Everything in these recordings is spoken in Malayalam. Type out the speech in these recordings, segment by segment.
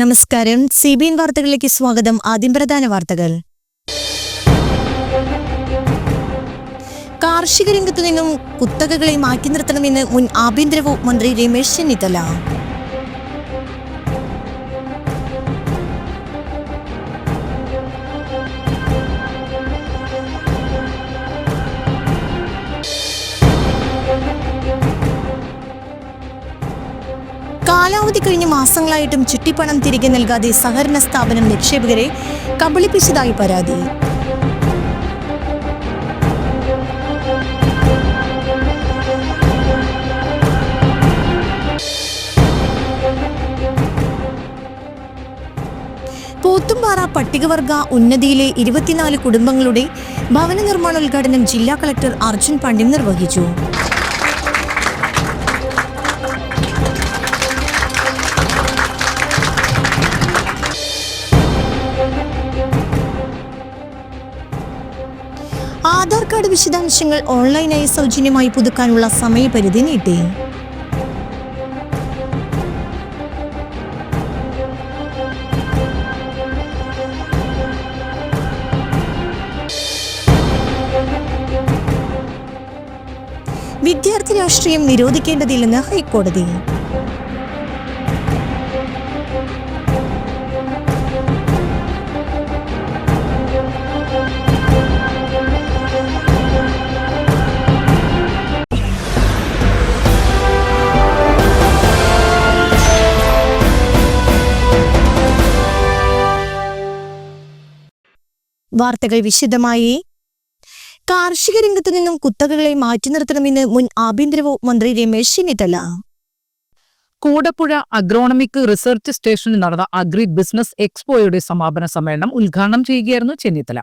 നമസ്കാരം. സി ബി എൻ വാർത്തകളിലേക്ക് സ്വാഗതം. ആദ്യം പ്രധാന വാർത്തകൾ. കാർഷിക രംഗത്തു നിന്നും കുത്തകകളെ മാറ്റി നിർത്തണമെന്ന് മുൻ ആഭ്യന്തര മന്ത്രി രമേശ് ചെന്നിത്തല. കാലാവധി കഴിഞ്ഞ മാസങ്ങളായിട്ടും ചിട്ടിപ്പണം തിരികെ നൽകാതെ സഹകരണ സ്ഥാപനം നിക്ഷേപകരെ കബളിപ്പിച്ചതായി പരാതി. പോത്തുംപാറ പട്ടികവർഗ ഉന്നതിയിലെ ഇരുപത്തിനാല് കുടുംബങ്ങളുടെ ഭവന നിർമ്മാണ ഉദ്ഘാടനം ജില്ലാ കളക്ടർ അർജുൻ പണ്ഡിൻ നിർവഹിച്ചു. വിശദാംശങ്ങൾ ഓൺലൈനായി സൗജന്യമായി പുതുക്കാനുള്ള സമയപരിധി നീട്ടി. വിദ്യാർത്ഥി രാഷ്ട്രീയം നിരോധിക്കേണ്ടതില്ലെന്ന് ഹൈക്കോടതി. വാർത്തകൾ വിശദമായി. കാർഷിക രംഗത്തു നിന്നും കുത്തകകളെ മാറ്റി നിർത്തണമെന്ന് മുൻ ആഭ്യന്തര മന്ത്രി രമേശ് ചെന്നിത്തല. കൂടപ്പുഴ അഗ്രോണമിക് റിസർച്ച് സ്റ്റേഷനിൽ നടന്ന അഗ്രി ബിസിനസ് എക്സ്പോയുടെ സമാപന സമ്മേളനം ഉദ്ഘാടനം ചെയ്യുകയായിരുന്നു ചെന്നിത്തല.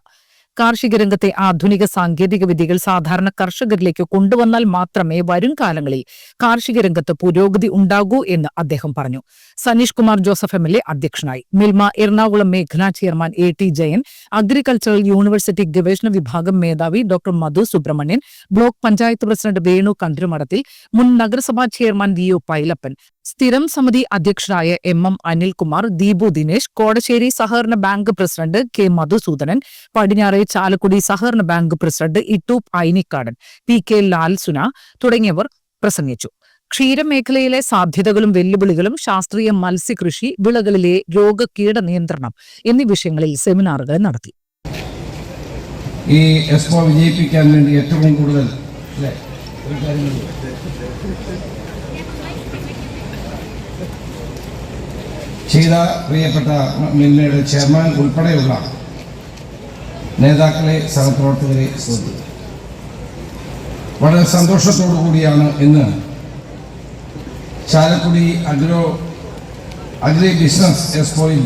കാർഷിക രംഗത്തെ ആധുനിക സാങ്കേതിക വിദ്യകൾ സാധാരണ കർഷകരിലേക്ക് കൊണ്ടുവന്നാൽ മാത്രമേ വരും കാലങ്ങളിൽ കാർഷിക രംഗത്ത് പുരോഗതി ഉണ്ടാകൂ എന്ന് അദ്ദേഹം പറഞ്ഞു. Saneesh Kumar Joseph M L A അധ്യക്ഷനായി. മിൽമ എറണാകുളം മേഖലാ chairman A T Jayan agricultural university ഗവേഷണ വിഭാഗം മേധാവി doctor Madhu Subramanian block panchayat president Venu Kanthirumadathil മുൻ നഗരസഭാ ചെയർമാൻ വി ഒ പൈലപ്പൻ സ്ഥിരം സമിതി അധ്യക്ഷനായ എം എം അനിൽകുമാർ ദീപു ദിനേശ് കോടശ്ശേരി സഹകരണ ബാങ്ക് പ്രസിഡന്റ് കെ മധുസൂദനൻ പടിഞ്ഞാറെ ചാലക്കുടി സഹകരണ bank president Ittoop Ainikkadan P K Lalsuna തുടങ്ങിയവർ പ്രസംഗിച്ചു. ക്ഷീരമേഖലയിലെ സാധ്യതകളും വെല്ലുവിളികളും ശാസ്ത്രീയ മത്സ്യകൃഷി വിളകളിലെ രോഗകീട നിയന്ത്രണം എന്നീ വിഷയങ്ങളിൽ സെമിനാറുകൾ നടത്തി. ഈ എക്സ്പോ വിജയിപ്പിക്കാൻ വേണ്ടി ഏറ്റവും കൂടുതൽ ചെയ്ത പ്രിയപ്പെട്ട മിൽമയുടെ ചെയർമാൻ ഉൾപ്പെടെയുള്ള നേതാക്കളെ സഹപ്രവർത്തകരെ സുഹൃത്തുക്കളെ വളരെ സന്തോഷത്തോടു കൂടിയാണ് ഇന്ന് ചാലക്കുടി അഗ്രോ അഗ്രി ബിസിനസ് എക്സ്പോയിൽ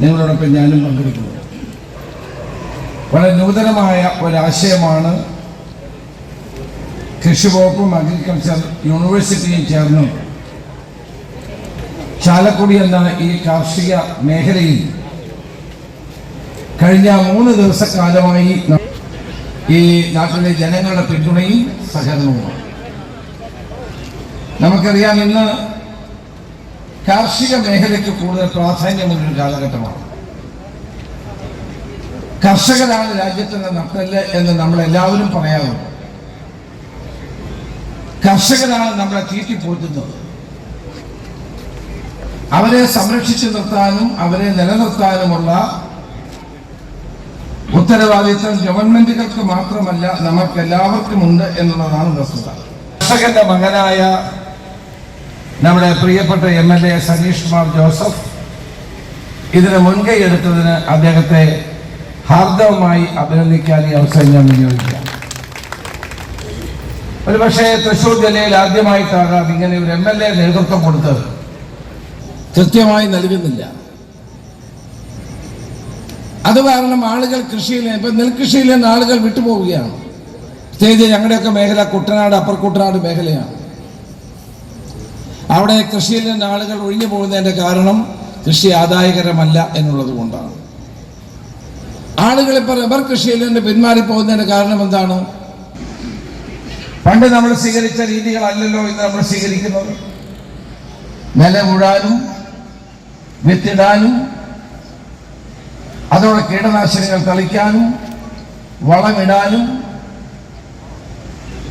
നിങ്ങളോടൊപ്പം ഞാനും പങ്കെടുക്കുന്നത്. വളരെ നൂതനമായ ഒരാശയമാണ് കൃഷി വകുപ്പും അഗ്രികൾച്ചർ യൂണിവേഴ്സിറ്റിയും ചേർന്ന് ചാലക്കുടി എന്ന ഈ കാർഷിക മേഖലയിൽ കഴിഞ്ഞ മൂന്ന് ദിവസക്കാലമായി ഈ നാട്ടിലെ ജനങ്ങളുടെ പിന്തുണയും സഹകരണവുമാണ്. നമുക്കറിയാം ഇന്ന് കാർഷിക മേഖലയ്ക്ക് കൂടുതൽ പ്രാധാന്യമുള്ളൊരു കാലഘട്ടമാണ്. കർഷകരാണ് രാജ്യത്തിന്റെ നട്ടൽ എന്ന് നമ്മൾ എല്ലാവരും പറയാറുണ്ട്. കർഷകരാണ് നമ്മളെ തീറ്റിപ്പോറ്റുന്നത്. അവരെ സംരക്ഷിച്ചു നിർത്താനും അവരെ നിലനിർത്താനുമുള്ള ഉത്തരവാദിത്വം ഗവൺമെന്റുകൾക്ക് മാത്രമല്ല നമുക്ക് എല്ലാവർക്കും ഉണ്ട് എന്നുള്ളതാണ് വസ്തുത. കർഷകന്റെ മകനായ നമ്മുടെ പ്രിയപ്പെട്ട M L A Saneesh Kumar Joseph ഇതിന് മുൻകൈ എടുത്തതിന് അദ്ദേഹത്തെ ഹാർദവമായി അഭിനന്ദിക്കാൻ ഈ അവസരം ഞാൻ വിനിയോഗിക്കാം. ഒരുപക്ഷെ തൃശൂർ ജില്ലയിൽ ആദ്യമായിട്ടാകാം ഇങ്ങനെ ഒരു എം എൽ എ നേതൃത്വം കൊടുത്തത്. കൃത്യമായി നൽകുന്നില്ല. അത് കാരണം ആളുകൾ കൃഷിയിൽ ഇപ്പൊ നെൽകൃഷിയിൽ നിന്ന് ആളുകൾ വിട്ടുപോവുകയാണ്. പ്രത്യേകിച്ച് ഞങ്ങളുടെയൊക്കെ മേഖല കുട്ടനാട് അപ്പർ കുട്ടനാട് മേഖലയാണ്. അവിടെ കൃഷിയിൽ നിന്ന് ആളുകൾ ഒഴിഞ്ഞു പോകുന്നതിന്റെ കാരണം കൃഷി ആദായകരമല്ല എന്നുള്ളത് കൊണ്ടാണ്. ആളുകൾ ഇപ്പൊ റബ്ബർ കൃഷിയിൽ നിന്ന് പിന്മാറി പോകുന്നതിന്റെ കാരണം എന്താണ്? പണ്ട് നമ്മൾ സ്വീകരിച്ച രീതികളല്ലല്ലോ ഇന്ന് നമ്മൾ സ്വീകരിക്കുന്നത്. നില മുഴാനും വിത്തിടാനും അതോടെ കീടനാശിനികൾ തളിക്കാനും വളമിടാനും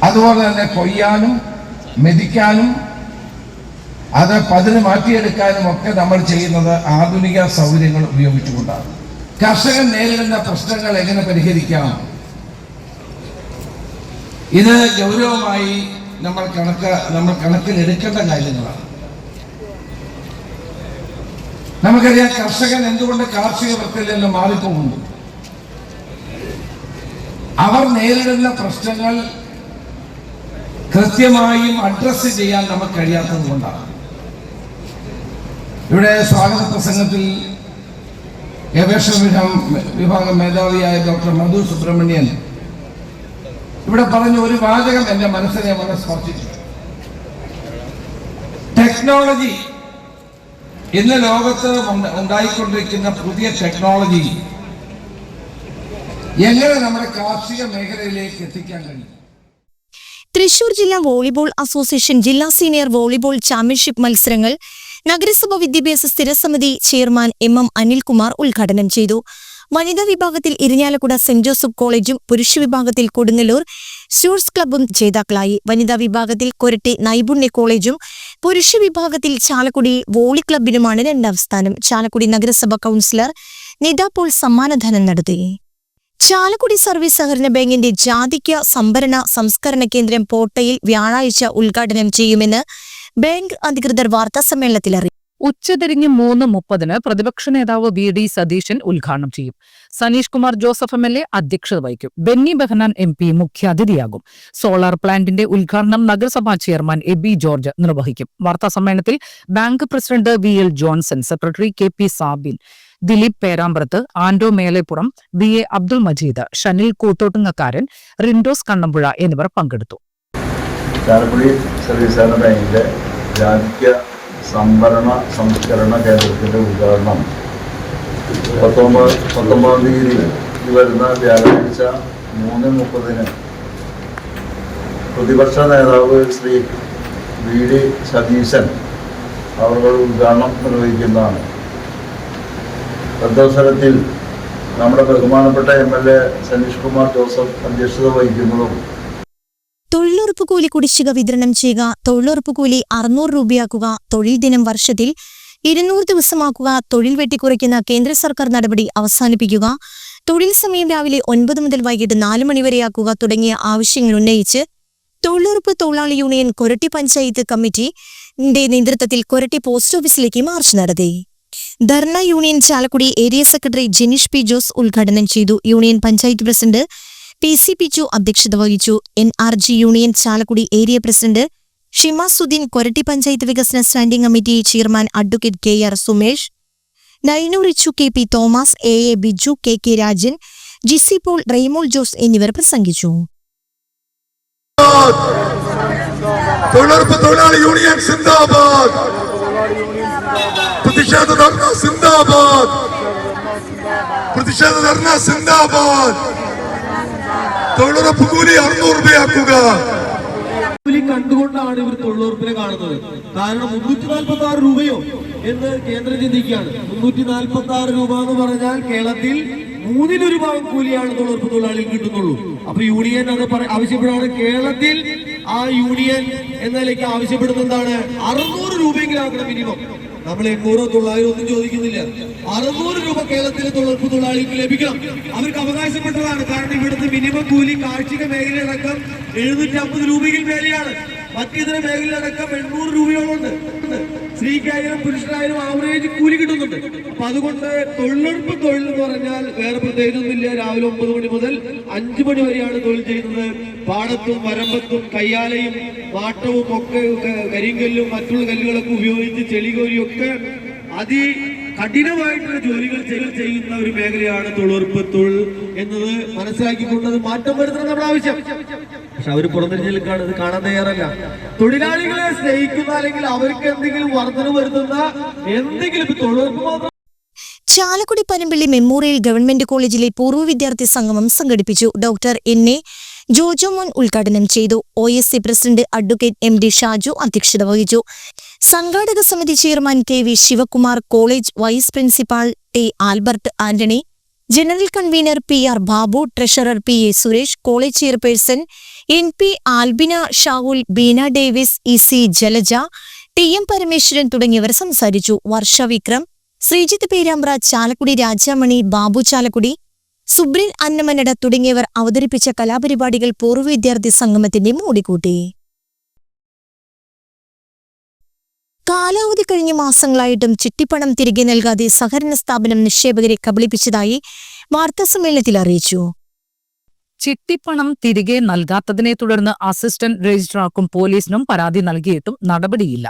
അതുപോലെ തന്നെ കൊയ്യാനും മെതിക്കാനും അത് പതിന് മാറ്റിയെടുക്കാനും ഒക്കെ നമ്മൾ ചെയ്യുന്നത് ആധുനിക സൗകര്യങ്ങൾ ഉപയോഗിച്ചുകൊണ്ടാണ്. കർഷകൻ നേരിടുന്ന പ്രശ്നങ്ങൾ എങ്ങനെ പരിഹരിക്കാം? ഇത് ഗൗരവമായി നമ്മൾ കണക്ക് നമ്മൾ കണക്കിലെടുക്കേണ്ട കാര്യങ്ങളാണ്. നമുക്കറിയാം കർഷകൻ എന്തുകൊണ്ട് കാർഷിക വൃത്തിയിലെല്ലാം മാറിപ്പോകുന്നു? അവർ നേരിടുന്ന പ്രശ്നങ്ങൾ കൃത്യമായും അഡ്രസ് ചെയ്യാൻ നമുക്ക് കഴിയാത്തത് കൊണ്ടാണ്. ഇവിടെ സ്വാഗത പ്രസംഗത്തിൽ ഗവേഷണ വിഭാഗം മേധാവിയായ ഡോക്ടർ മധു സുബ്രഹ്മണ്യൻ ഇവിടെ പറഞ്ഞ ഒരു വാചകം എന്റെ മനസ്സിനെ വളരെ സ്പർശിച്ചു. ടെക്നോളജി ഇന്ന് ലോകത്ത് ഉണ്ടായിക്കൊണ്ടിരിക്കുന്ന പുതിയ ടെക്നോളജി എങ്ങനെ നമ്മുടെ കാർഷിക മേഖലയിലേക്ക് എത്തിക്കാൻ കഴിയും? തൃശൂർ ജില്ലാ വോളിബോൾ അസോസിയേഷൻ ജില്ലാ സീനിയർ വോളിബോൾ ചാമ്പ്യൻഷിപ്പ് മത്സരങ്ങൾ നഗരസഭ വിദ്യാഭ്യാസ സ്ഥിരസമിതി ചെയർമാൻ എം എം അനിൽകുമാർ ഉദ്ഘാടനം ചെയ്തു. വനിതാ വിഭാഗത്തിൽ ഇരിഞ്ഞാലക്കുട സെന്റ് ജോസഫ് കോളേജും പുരുഷ വിഭാഗത്തിൽ കൊടുങ്ങല്ലൂർ സ്റ്റൂർസ് ക്ലബും ജേതാക്കളായി. വനിതാ വിഭാഗത്തിൽ കൊരട്ടി നൈപുണ്യ കോളേജും പുരുഷ വിഭാഗത്തിൽ ചാലക്കുടി വോളി ക്ലബിനുമാണ് രണ്ടാം സ്ഥാനം. ചാലക്കുടി നഗരസഭ കൗൺസിലർ നിത പോൾ സമ്മാനദാനം നടത്തി. ചാലക്കുടി സർവീസ് സഹകരണ ബാങ്കിന്റെ ജാതിക്യ സംഭരണ സംസ്കരണ കേന്ദ്രം പോട്ടയിൽ വ്യാഴാഴ്ച ഉദ്ഘാടനം ചെയ്യുമെന്ന് ബാങ്ക് അധികൃതർ വാർത്താസമ്മേളനത്തിൽ അറിയിച്ചു ഉച്ചതിരിഞ്ഞ് മൂന്ന് മുപ്പതിന് പ്രതിപക്ഷ നേതാവ് വി ഡി സതീശൻ ഉദ്ഘാടനം ചെയ്യും. Saneesh Kumar Joseph M L A അധ്യക്ഷത വഹിക്കും. ബെന്നി ബെഹനാൻ എം പി മുഖ്യാതിഥിയാകും സോളാർ പ്ലാന്റിന്റെ ഉദ്ഘാടനം നഗരസഭാ ചെയർമാൻ എ ബി ജോർജ് നിർവഹിക്കും. വാർത്താ സമ്മേളനത്തിൽ bank president V L Johnson secretary K P Sabin Dileep Perambrath Ando Melepuram B A Abdul Majeed Shanil Koothottungakkaran Rindos Kannampuzha എന്നിവർ പങ്കെടുത്തു. സംഭരണ സംസ്കരണ കേന്ദ്രത്തിന്റെ ഉദ്ഘാടനം. പത്തൊമ്പത് പത്തൊമ്പതാം തീയതി വരുന്ന വ്യാഴാഴ്ച മൂന്ന് മുപ്പതിന് പ്രതിപക്ഷ നേതാവ് ശ്രീ വി ഡി സതീശൻ അവർ ഉദ്ഘാടനം നിർവഹിക്കുന്നതാണ്. തദ്വസരത്തിൽ നമ്മുടെ ബഹുമാനപ്പെട്ട M L A Saneesh Kumar Joseph അധ്യക്ഷത വഹിക്കുന്നതും തൊഴിലുറപ്പ് കൂലി കുടിശ്ശിക വിതരണം ചെയ്യുക തൊഴിലുറപ്പ് കൂലി അറുന്നൂറ് രൂപയാക്കുക തൊഴിൽ ദിനം വർഷത്തിൽ ഇരുന്നൂറ് ദിവസമാക്കുക തൊഴിൽ വെട്ടിക്കുറയ്ക്കുന്ന കേന്ദ്ര സർക്കാർ നടപടി അവസാനിപ്പിക്കുക തൊഴിൽ സമയം രാവിലെ ഒൻപത് മുതൽ വൈകിട്ട് നാല് മണിവരെയാക്കുക തുടങ്ങിയ ആവശ്യങ്ങൾ ഉന്നയിച്ച് തൊഴിലുറപ്പ് തൊഴിലാളി യൂണിയൻ കൊരട്ടി പഞ്ചായത്ത് കമ്മിറ്റിന്റെ നേതൃത്വത്തിൽ കൊരട്ടി പോസ്റ്റ് ഓഫീസിലേക്ക് മാർച്ച് നടത്തി. Dharna union Chalakudy area secretary Jeneesh P Jose ഉദ്ഘാടനം ചെയ്തു. Union panchayat president P C Pichu അധ്യക്ഷത വഹിച്ചു. N R G union Chalakudy area president Shimasuddin Koratty panchayat വികസന standing committee chairman advocate K R Sumesh Nainu Richu K P Thomas A A Biju K K Rajan Jisi Paul Reimol Jose എന്നിവർ പ്രസംഗിച്ചു. പ്രതിഷേധ ധർണ സിന്ദാബാദ്. പ്രതിഷേധ ധർണ സിന്ദാബാദ്. തൊഴിലുറപ്പ് കൂലി അറുന്നൂറ് രൂപയാക്കുക കൂലി കണ്ടുകൊണ്ടാണ് ഇവർ തൊഴിലുറപ്പിനെ കാണുന്നത്. കാരണം മുന്നൂറ്റി നാൽപ്പത്തി ആറ് രൂപയോ എന്ന് കേന്ദ്രം ചിന്തിക്കുകയാണ്. മുന്നൂറ്റി നാൽപ്പത്തി ആറ് രൂപ എന്ന് പറഞ്ഞാൽ കേരളത്തിൽ മൂന്നിലൊരു ഭാഗം കൂലിയാണ് തൊഴിലുറപ്പ് തൊഴിലാളികൾ കിട്ടുന്നുള്ളൂ. അപ്പൊ യൂണിയൻ അത് ആവശ്യപ്പെടുകയാണ്. കേരളത്തിൽ ആ യൂണിയൻ എന്ന നിലയ്ക്ക് ആവശ്യപ്പെടുന്നത് എന്താണ്? അറുന്നൂറ് രൂപയെങ്കിലും മിനിമം. നമ്മൾ എണ്ണൂറോ തൊള്ളായിരം ഒന്നും ചോദിക്കുന്നില്ല. അറുന്നൂറ് രൂപ കേരളത്തിലെ തൊഴിലുറപ്പ് തൊഴിലാളികൾക്ക് ലഭിക്കണം. അവർക്ക് അവകാശപ്പെട്ടതാണ്. കാരണം ഇവിടുത്തെ മിനിമം കൂലി കാർഷിക മേഖലയടക്കം എഴുന്നൂറ്റി അമ്പത് രൂപയിൽ മേലെയാണ്. മറ്റിതര മേഖലയടക്കം എണ്ണൂറ് രൂപയോളമുണ്ട്. സ്ത്രീക്കായാലും പുരുഷനായാലും ആവറേജ് കൂലി കിട്ടുന്നുണ്ട്. അപ്പൊ അതുകൊണ്ട് തൊഴിലുറപ്പ് തൊഴിൽ എന്ന് പറഞ്ഞാൽ വേറെ പ്രത്യേകിച്ചൊന്നുമില്ല. രാവിലെ ഒമ്പത് മണി മുതൽ അഞ്ചു മണി വരെയാണ് തൊഴിൽ ചെയ്യുന്നത്. പാടത്തും വരമ്പത്തും കയ്യാലയും വാട്ടവും ഒക്കെ കരിങ്കല്ലും മറ്റുള്ള കല്ലുകളൊക്കെ ഉപയോഗിച്ച് ചെളികോരിയൊക്കെ അതി കഠിനമായിട്ടുള്ള ജോലികൾ ചെയ്യ- ചെയ്യുന്ന ഒരു മേഖലയാണ് തൊഴിലുറപ്പ് തൊഴിൽ എന്നത് മനസ്സിലാക്കിക്കൊണ്ടത് മാറ്റം വരുത്തണം നമ്മുടെ ആവശ്യം. പക്ഷെ അവർ പുറംതിരിഞ്ഞിൽ ഇത് കാണാൻ തയ്യാറല്ല. തൊഴിലാളികളെ സ്നേഹിക്കുന്ന അല്ലെങ്കിൽ അവർക്ക് എന്തെങ്കിലും വർധന വരുത്തുന്ന എന്തെങ്കിലും തൊഴിലുറപ്പ് മാത്രം ചാലക്കുടി പനമ്പിള്ളി മെമ്മോറിയൽ ഗവൺമെന്റ് കോളേജിലെ പൂർവ വിദ്യാർത്ഥി സംഗമം സംഘടിപ്പിച്ചു doctor N A Jojo Mon ഉദ്ഘാടനം ചെയ്തു. O S C president advocate M D Shaju അധ്യക്ഷത വഹിച്ചു. സംഘാടക സമിതി chairman K V Sivakumar college vice principal T Albert Antony general convener P R Babu treasurer P A Suresh college chairperson N P Albina Shavul Beena Davis E C Jalaja T M Parameswaran തുടങ്ങിയവർ സംസാരിച്ചു. വർഷ വിക്രം ശ്രീജിത്ത് പേരാമ്പ്ര ചാലക്കുടി രാജാമണി ബാബു ചാലക്കുടി സുബ്രിൻ അന്നമനട തുടങ്ങിയവർ അവതരിപ്പിച്ച കലാപരിപാടികൾ പൂർവ വിദ്യാർത്ഥി സംഗമത്തിന്റെ മൂടിക്കൂട്ടി. കാലാവധി കഴിഞ്ഞ മാസങ്ങളായിട്ടും ചിട്ടിപ്പണം തിരികെ നൽകാതെ സഹകരണ സ്ഥാപനം നിക്ഷേപകരെ കബളിപ്പിച്ചതായി വാർത്താസമ്മേളനത്തിൽ അറിയിച്ചു. ചിട്ടിപ്പണം തിരികെ നൽകാത്തതിനെ തുടർന്ന് അസിസ്റ്റന്റ് രജിസ്ട്രാർക്കും പോലീസിനും പരാതി നൽകിയിട്ടും നടപടിയില്ല.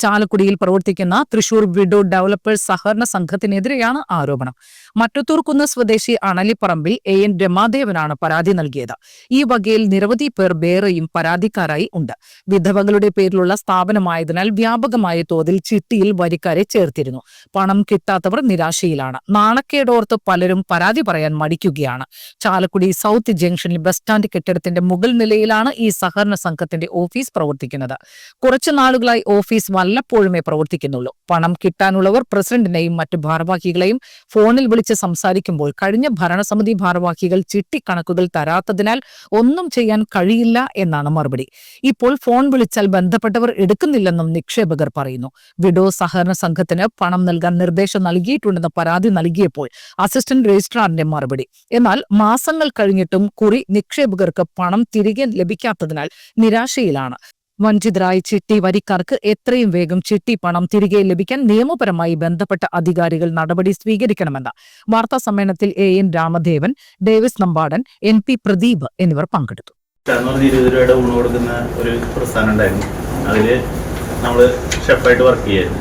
ചാലക്കുടിയിൽ പ്രവർത്തിക്കുന്ന തൃശൂർ വിഡോ ഡെവലപ്പേഴ്സ് സഹകരണ സംഘത്തിനെതിരെയാണ് ആരോപണം. മറ്റത്തൂർക്കുന്ന് സ്വദേശി അണലിപ്പറമ്പിൽ എ എൻ രമാദേവനാണ് പരാതി നൽകിയത്. ഈ വകയിൽ നിരവധി പേർ വേറെയും പരാതിക്കാരായി ഉണ്ട്. വിധവകളുടെ പേരിലുള്ള സ്ഥാപനമായതിനാൽ വ്യാപകമായ തോതിൽ ചിട്ടിയിൽ വരിക്കാരെ ചേർത്തിരുന്നു. പണം കിട്ടാത്തവർ നിരാശയിലാണ്. നാണക്കേടോർത്ത് പലരും പരാതി പറയാൻ മടിക്കുകയാണ്. ചാലക്കുടി സൗത്ത് ജംഗ്ഷനിൽ ബസ് സ്റ്റാൻഡ് കെട്ടിടത്തിന്റെ മുകൾ നിലയിലാണ് ഈ സഹകരണ സംഘത്തിന്റെ ഓഫീസ് പ്രവർത്തിക്കുന്നത്. കുറച്ചു നാളുകളായി ഓഫീസ് വല്ലപ്പോഴുമേ പ്രവർത്തിക്കുന്നുള്ളൂ. പണം കിട്ടാനുള്ളവർ പ്രസിഡന്റിനെയും മറ്റ് ഭാരവാഹികളെയും ഫോണിൽ വിളിച്ച് സംസാരിക്കുമ്പോൾ കഴിഞ്ഞ ഭരണസമിതി ഭാരവാഹികൾ ചിട്ടിക്കണക്കുകൾ തരാത്തതിനാൽ ഒന്നും ചെയ്യാൻ കഴിയില്ല എന്നാണ് മറുപടി. ഇപ്പോൾ ഫോൺ വിളിച്ചാൽ ബന്ധപ്പെട്ടവർ എടുക്കുന്നില്ലെന്നും നിക്ഷേപകർ പറയുന്നു. വിഡോ സഹകരണ സംഘത്തിന് പണം നൽകാൻ നിർദ്ദേശം നൽകിയിട്ടുണ്ടെന്ന പരാതി നൽകിയപ്പോൾ അസിസ്റ്റന്റ് രജിസ്ട്രാറിന്റെ മറുപടി. എന്നാൽ മാസങ്ങൾ കഴിഞ്ഞിട്ടും കുറി നിക്ഷേപകർക്ക് പണം തിരികെ ലഭിക്കാത്തതിനാൽ നിരാശയിലാണ്. വഞ്ചിതരായ ചിട്ടി വരിക്കാർക്ക് എത്രയും വേഗം ചിട്ടി പണം തിരികെ ലഭിക്കാൻ നിയമപരമായി ബന്ധപ്പെട്ട അധികാരികൾ നടപടി സ്വീകരിക്കണമെന്ന് വാർത്താ സമ്മേളനത്തിൽ A N Ramadevan Davis Nambadan N P Pradeep എന്നിവർ പങ്കെടുത്തു. ഇരുപത് രൂപയുടെ ഊണ് കൊടുക്കുന്ന ഒരു പ്രസ്ഥാനം ഉണ്ടായിരുന്നു. അതിൽ നമ്മൾ ഷെഫായിട്ട് വർക്ക് ചെയ്യായിരുന്നു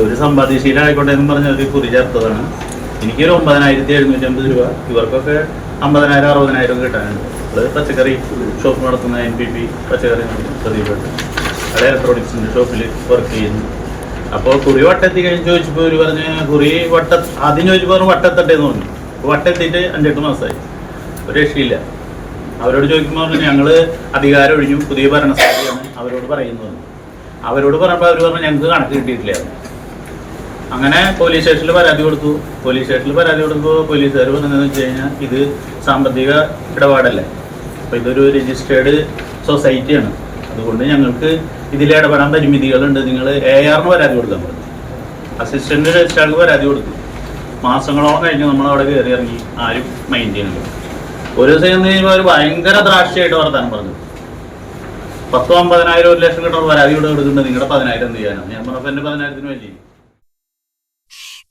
ഒരു സമ്പാദ്യശീലമായിക്കോട്ടെ എന്ന് പറഞ്ഞ ഒരു കുറി ചേർത്തതാണ് എനിക്കൊരു ഒമ്പതിനായിരത്തി എഴുന്നൂറ്റി അമ്പത് രൂപ. ഇവർക്കൊക്കെ അമ്പതിനായിരം അറുപതിനായിരം കിട്ടാനുണ്ട്. പച്ചക്കറി ഷോപ്പ് നടത്തുന്ന എൻ പി പി പച്ചക്കറി പ്രദീപുണ്ട് അവിടെ ഇലക്ട്രോണിക്സിന്റെ ഷോപ്പിൽ വർക്ക് ചെയ്യുന്നു. അപ്പോൾ കുറി വട്ടെത്തി കഴിഞ്ഞ് ചോദിച്ചപ്പോൾ ഒരു പറഞ്ഞ് കുറി വട്ട ആദ്യം ചോദിച്ചപ്പോൾ പറഞ്ഞു വട്ടെത്തട്ടെ എന്ന് പറഞ്ഞു വട്ടെത്തിയിട്ട് അഞ്ചെട്ട് മാസമായി ഒരു രക്ഷയില്ല. അവരോട് ചോദിക്കുമ്പോൾ പറഞ്ഞു ഞങ്ങൾ അധികാരം ഒഴിഞ്ഞു. പുതിയ ഭരണസമിതിയാണ്. അവരോട് പറയുന്നു അവരോട് പറയുമ്പോൾ അവർ പറഞ്ഞു ഞങ്ങൾക്ക് കണക്ക് കിട്ടിയിട്ടില്ല. അങ്ങനെ പോലീസ് സ്റ്റേഷനിൽ പരാതി കൊടുത്തു. പോലീസ് സ്റ്റേഷനിൽ പരാതി കൊടുക്കുമ്പോൾ പോലീസുകാർ പറഞ്ഞതെന്ന് വെച്ച് കഴിഞ്ഞാൽ ഇത് സാമ്പത്തിക ഇടപാടല്ലേ? അപ്പോൾ ഇതൊരു രജിസ്റ്റേർഡ് സൊസൈറ്റിയാണ് അതുകൊണ്ട് ഞങ്ങൾക്ക് ഇതിൽ ഇടപെടാൻ പരിമിതികളുണ്ട്. നിങ്ങൾ എ ആറിന് പരാതി കൊടുക്കാൻ പറഞ്ഞു അസിസ്റ്റന്റ് രജിസ്ട്രാർക്ക് പരാതി കൊടുക്കും മാസങ്ങളോളം കഴിഞ്ഞ് നമ്മൾ അവിടെ കയറി ഇറങ്ങി ആരും മൈൻഡ് ചെയ്യുന്നില്ല ഒരു ദിവസം ചെന്ന് കഴിയുമ്പോൾ അവർ ഭയങ്കര ദ്രാക്ഷയായിട്ട് വർത്താനം പറഞ്ഞു. പത്തോ അമ്പതിനായിരം ഒരു ലക്ഷം കിട്ടുന്ന പരാതി ഇവിടെ കൊടുക്കുന്നുണ്ട്. നിങ്ങളുടെ പതിനായിരം എന്ത് ചെയ്യാനാണ് ഞാൻ പറഞ്ഞപ്പോൾ എന്റെ പതിനായിരത്തിന് വലിയ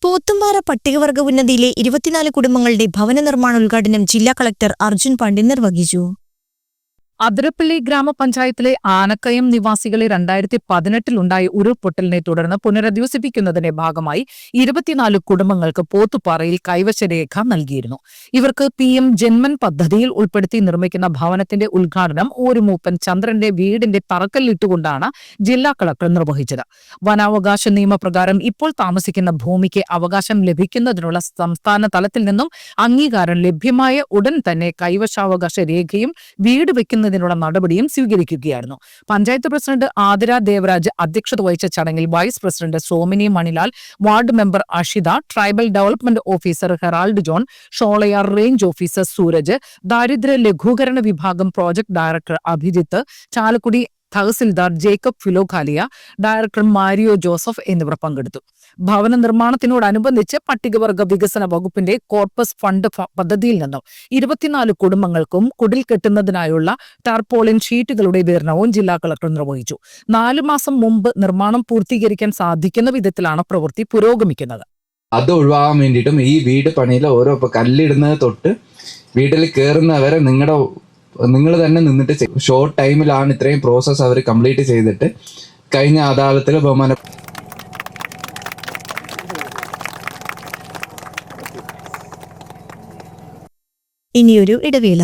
പോത്തുംപാറ പട്ടികവർഗ ഉന്നതിയിലെ ഇരുപത്തിനാല് കുടുംബങ്ങളുടെ ഭവന നിർമ്മാണ ഉദ്ഘാടനം ജില്ലാ കളക്ടർ അർജുൻ പാണ്ഡ്യൻ നിർവഹിച്ചു. അതിരപ്പള്ളി ഗ്രാമപഞ്ചായത്തിലെ ആനക്കയം നിവാസികളെ രണ്ടായിരത്തി പതിനെട്ടിലുണ്ടായ ഉരുൾപൊട്ടലിനെ തുടർന്ന് പുനരധിവസിപ്പിക്കുന്നതിന്റെ ഭാഗമായി ഇരുപത്തിനാല് കുടുംബങ്ങൾക്ക് പോത്തുപാറയിൽ കൈവശരേഖ നൽകിയിരുന്നു. ഇവർക്ക് പി എം ജന്മൻ പദ്ധതിയിൽ ഉൾപ്പെടുത്തി നിർമ്മിക്കുന്ന ഭവനത്തിന്റെ ഉദ്ഘാടനം മൂപ്പൻ ചന്ദ്രന്റെ വീടിന്റെ തറക്കല്ലിട്ടുകൊണ്ടാണ് ജില്ലാ കളക്ടർ നിർവഹിച്ചത്. വനാവകാശ നിയമപ്രകാരം ഇപ്പോൾ താമസിക്കുന്ന ഭൂമിക്ക് അവകാശം ലഭിക്കുന്നതിനുള്ള സംസ്ഥാന തലത്തിൽ നിന്നും അംഗീകാരം ലഭ്യമായ ഉടൻ തന്നെ കൈവശാവകാശ രേഖയും വീട് വെക്കുന്നതിനുള്ള നടപടിയും സ്വീകരിക്കുകയായിരുന്നു. പഞ്ചായത്ത് പ്രസിഡന്റ് ആതിര ദേവരാജ് അധ്യക്ഷത വഹിച്ച ചടങ്ങിൽ vice president Somini Manilal ward member Ashitha tribal development officer Harold John Sholayar range officer Sooraj ദാരിദ്ര്യ ലഘൂകരണ വിഭാഗം project director Abhijith Chalakudy tahsildar Jacob Philokalia director Mario Joseph എന്നിവർ പങ്കെടുത്തു. ഭവന നിർമ്മാണത്തിനോടനുബന്ധിച്ച് പട്ടികവർഗ വികസന വകുപ്പിന്റെ കോർപ്പസ് ഫണ്ട് പദ്ധതിയിൽ നിന്നും ഇരുപത്തിനാല് കുടുംബങ്ങൾക്കും കുടിൽ കെട്ടുന്നതിനായുള്ള ടാർപോളിൻ ഷീറ്റുകളുടെ വിതരണവും ജില്ലാ കളക്ടർ നിർവഹിച്ചു. നാലു മാസം മുമ്പ് നിർമ്മാണം പൂർത്തീകരിക്കാൻ സാധിക്കുന്ന വിധത്തിലാണ് പ്രവൃത്തി പുരോഗമിക്കുന്നത്. അത് ഒഴിവാകാൻ വേണ്ടിയിട്ടും ഈ വീട് പണിയിൽ ഓരോ ഇപ്പൊ കല്ലിടുന്നത് തൊട്ട് വീട്ടിൽ കയറുന്നവരെ നിങ്ങളുടെ നിങ്ങൾ തന്നെ നിന്നിട്ട് ഷോർട്ട് ടൈമിലാണ് ഇത്രയും പ്രോസസ്സ് അവർ കംപ്ലീറ്റ് ചെയ്തിട്ട് കഴിഞ്ഞ അദാലത്തിൽ ബഹുമാന ഇനിയൊരു ഇടവേള